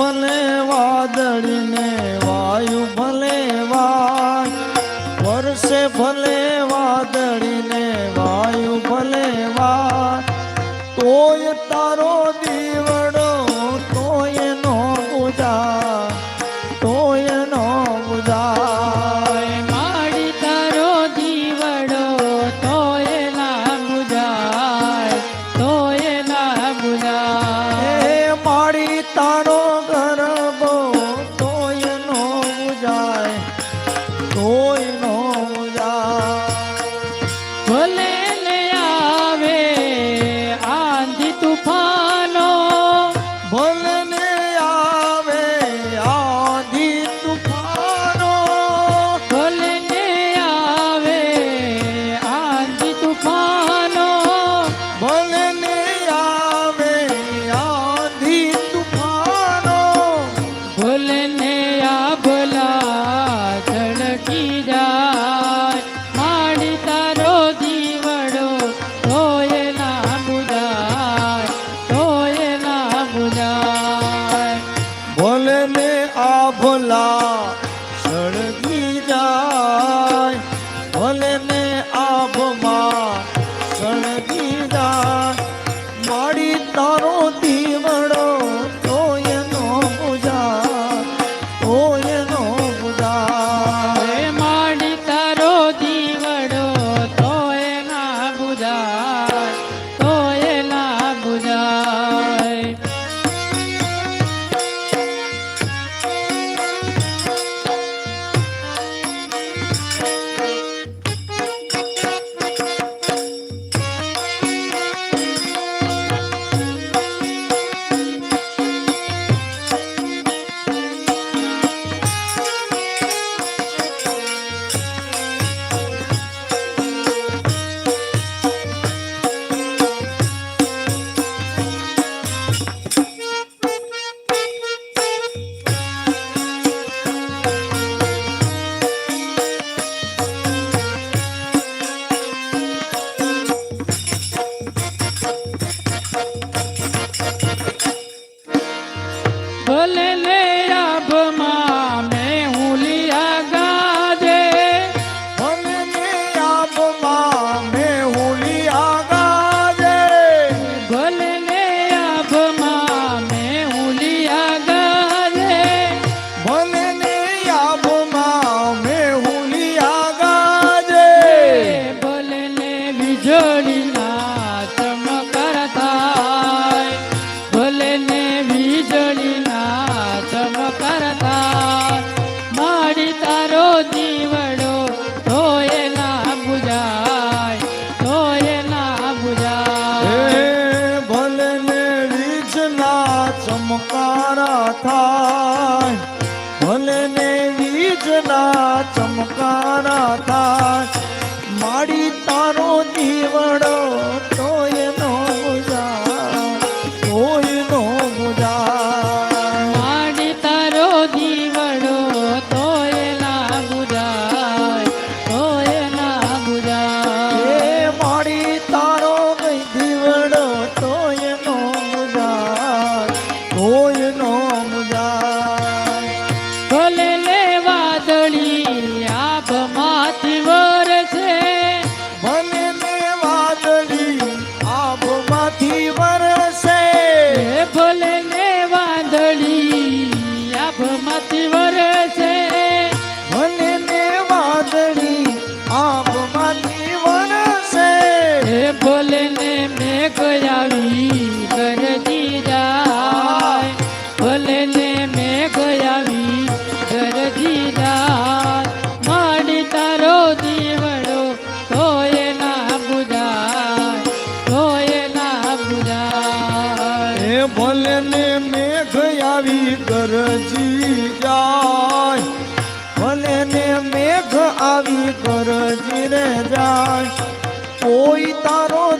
ભલે વાદળને વાયુ ભલે વાય. વર્ષે ભલે વાદળને વાયુ ભલે વાય. તોય વીજળીના ચમકરતા ભલે ને વીજળીના ચમકરતા માડી તારો દીવડો ધોયે ના બુજાય ધોયે ના બુજાય ભલે ને વીજના ચમકારા થાય. ભલે ને વીજના ચમકારા થાય. ગરજી જાય. ભલે ને મેઘ આવી ગરજી રે જાય. કોઈ તારો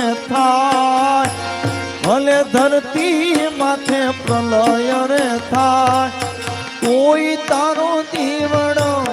થાય. ભલે ધરતી માથે પ્રલય રે થાય. કોઈ તારો દીવડો